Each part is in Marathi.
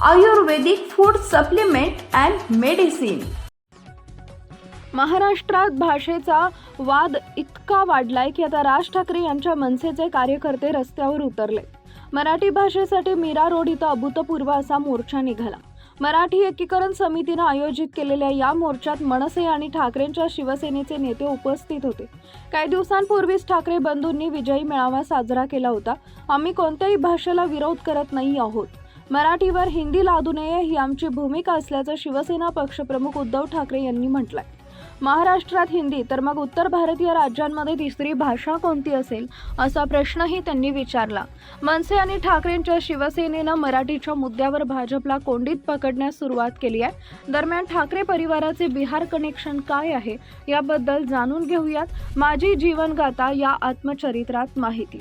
Ayurvedic food supplement and medicine महाराष्ट्रात भाषेचा वाद इतका वाढलाय की आता राज ठाकरे यांच्या मनसेचे कार्यकर्ते रस्त्यावर उतरले. मराठी भाषेसाठी मीरा रोड इथं अभूतपूर्व असा मोर्चा निघाला. मराठी एकीकरण समितीनं आयोजित केलेल्या या मोर्चात मनसे आणि ठाकरेंच्या शिवसेनेचे नेते उपस्थित होते. काही दिवसांपूर्वीच ठाकरे बंधूंनी विजयी मेळावा साजरा केला होता. आम्ही कोणत्याही भाषेला विरोध करत नाही आहोत. मराठीवर हिंदी लादू नये ही आमची भूमिका असल्याचं शिवसेना पक्षप्रमुख उद्धव ठाकरे यांनी म्हटलंय. महाराष्ट्रात हिंदी तर मग उत्तर भारतीय राज्यांमध्ये तिसरी भाषा कोणती असेल? असा प्रश्नही त्यांनी विचारला. मनसे आणि ठाकरेंच्या शिवसेनेनं मराठीच्या मुद्द्यावर भाजपला कोंडीत पकडण्यास सुरुवात केली आहे. दरम्यान ठाकरे परिवाराचे बिहार कनेक्शन काय आहे? याबद्दल जाणून घेऊयात. माझी जीवनगाथा या आत्मचरित्रात माहिती.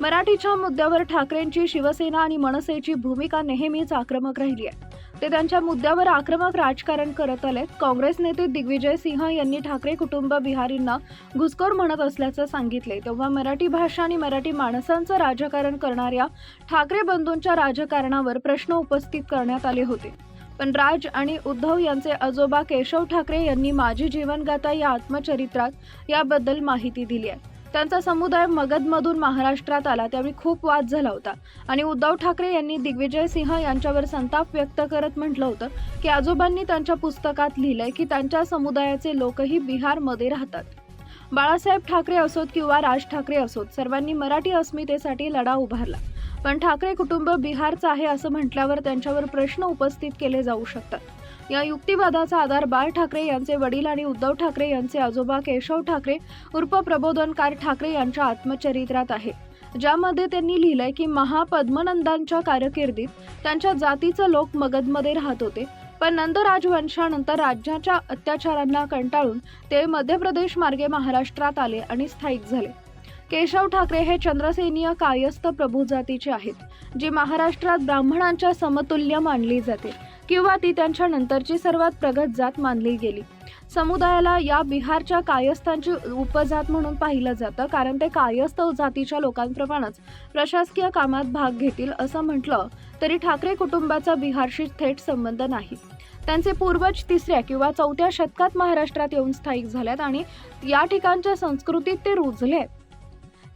मराठीच्या मुद्द्यावर ठाकरेंची शिवसेना आणि मनसेची भूमिका नेहमीच आक्रमक राहिली आहे. ते त्यांच्या मुद्द्यावर आक्रमक राजकारण करत आले काँग्रेस नेते दिग्विजय सिंह यांनी ठाकरे कुटुंब बिहारींना घुसखोर म्हणत असल्याचं सांगितले. तेव्हा मराठी भाषा आणि मराठी माणसांचं राजकारण करणाऱ्या ठाकरे बंधूंच्या राजकारणावर प्रश्न उपस्थित करण्यात आले होते. पण राज आणि उद्धव यांचे आजोबा केशव ठाकरे यांनी माझी जीवनगाथा या आत्मचरित्रात याबद्दल माहिती दिली आहे. त्यांचा समुदाय मगधमधून महाराष्ट्रात आला त्यावेळी खूप वाद झाला होता. आणि उद्धव ठाकरे यांनी दिग्विजय सिंह यांच्यावर संताप व्यक्त करत म्हटलं होतं की आजोबांनी त्यांच्या पुस्तकात लिहिलंय की त्यांच्या समुदायाचे लोकही बिहारमध्ये राहतात. बाळासाहेब ठाकरे असोत किंवा राज ठाकरे असोत सर्वांनी मराठी अस्मितेसाठी लढा उभारला. पण ठाकरे कुटुंब बिहारचं आहे असं म्हटल्यावर त्यांच्यावर प्रश्न उपस्थित केले जाऊ शकतात. या युक्तिवादाचा आधार बाळ ठाकरे यांचे वडील आणि उद्धव ठाकरे यांचे आजोबा केशव ठाकरे उर्फ प्रबोधनकार ठाकरे यांच्या आत्मचरित्रात आहे. ज्यामध्ये त्यांनी लिहिलंय की महापद्मनंदांच्या कारकिर्दीत त्यांच्या जातीचं लोक मगधमध्ये राहत होते. पण नंद राजवंशानंतर राज्याच्या अत्याचारांना कंटाळून ते मध्य प्रदेश मार्गे महाराष्ट्रात आले आणि स्थायिक झाले. केशव ठाकरे हे चंद्रसेनीय कायस्थ प्रभू जातीचे आहेत जी महाराष्ट्रात ब्राह्मणांच्या समतुल्य मानली जाते. किंवा ती त्यांच्या नंतरची सर्वात प्रगत जात मानली गेली. समुदायाला या बिहारच्या कायस्थांची उपजात म्हणून पाहिलं जातं कारण ते कायस्थ जातीच्या लोकांप्रमाणेच प्रशासकीय कामात भाग घेतील असं म्हटलं तरी ठाकरे कुटुंबाचा बिहारशी थेट संबंध नाही. त्यांचे पूर्वज तिसऱ्या किंवा चौथ्या शतकात महाराष्ट्रात येऊन स्थायिक झाल्यात आणि या ठिकाणच्या संस्कृतीत ते रुजले.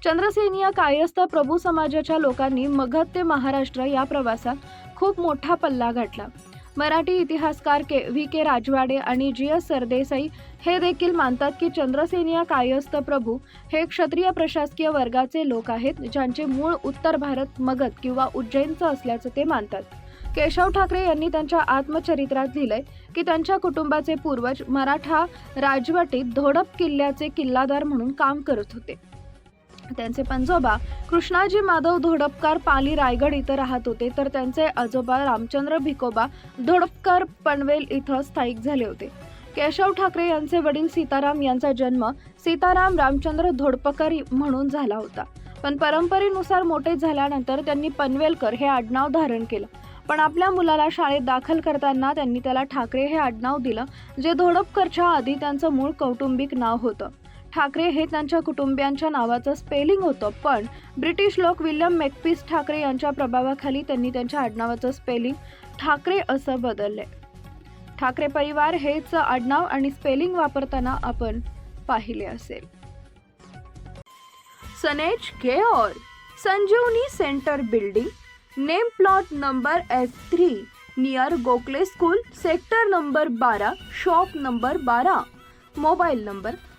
चंद्रसेन या कायस्थ प्रभू समाजाच्या लोकांनी मगध ते महाराष्ट्र या प्रवासात खूप मोठा पल्ला गाठला. मराठी इतिहासकार के व्ही के राजवाडे आणि जी एस सरदेसाई हे देखील मानतात की चंद्रसेनीय कायस्थ प्रभू हे क्षत्रिय प्रशासकीय वर्गाचे लोक आहेत ज्यांचे मूळ उत्तर भारत मगध किंवा उज्जैनचं असल्याचं ते मानतात. केशव ठाकरे यांनी त्यांच्या आत्मचरित्रात लिहिलंय की त्यांच्या कुटुंबाचे पूर्वज मराठा राजवटीत धोडप किल्ल्याचे किल्लादार म्हणून काम करत होते. त्यांचे पंजोबा कृष्णाजी माधव धोडपकार पाली रायगड इथं राहत होते. तर त्यांचे आजोबा रामचंद्र भिकोबा धोडपकर पनवेल इथं स्थायिक झाले होते. केशव ठाकरे यांचे वडील सीताराम यांचा जन्म सीताराम रामचंद्र धोडपकर म्हणून झाला होता. पण परंपरेनुसार मोठे झाल्यानंतर त्यांनी पनवेलकर हे आडनाव धारण केलं. पण आपल्या मुलाला शाळेत दाखल करताना त्यांनी त्याला ठाकरे हे आडनाव दिलं जे धोडपकरच्या आधी त्यांचं मूळ कौटुंबिक नाव होतं. ठाकरे हे त्यांच्या कुटुंबियांच्या नावाचं स्पेलिंग होतं. पण ब्रिटिश लोक विल्यम मेकपीस ठाकरे यांच्या प्रभावाखाली त्यांनी त्यांच्या आडनावाचं स्पेलिंग ठाकरे असं बदललंय ठाकरे परिवार हेच आडनाव आणि स्पेलिंग वापरताना आपण पाहिले असेल. सनेज care Sanjeevani centre building name plot number F three near Gokhale school sector number बारा शॉप नंबर बारा मोबाईल नंबर